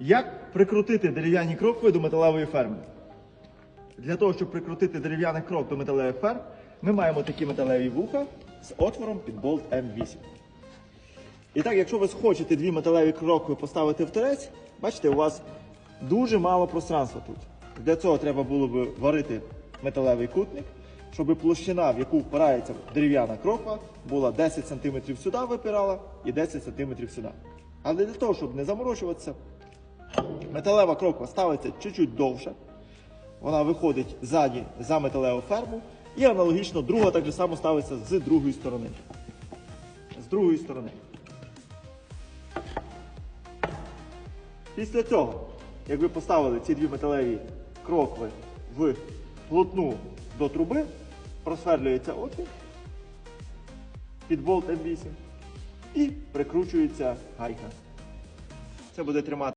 Як прикрутити дерев'яні крокви до металевої ферми? Для того, щоб прикрутити дерев'яний крок до металевої ферм, ми маємо такі металеві вуха з отвором під болт М8. І так, якщо ви хочете дві металеві крокви поставити в торець, бачите, у вас дуже мало пространства тут. Для цього треба було б варити металевий кутник, щоб площина, в яку впирається дерев'яна кроква, була 10 см сюди випирала і 10 см сюди. Але для того, щоб не заморочуватися, металева кроква ставиться чуть-чуть довше. Вона виходить ззаді за металеву ферму. І аналогічно друга так же само ставиться з другої сторони. З другої сторони. Після цього, як ви поставили ці дві металеві крокви в плотну до труби, просверлюється отвір під болт М8 і прикручується гайка. Це буде тримати.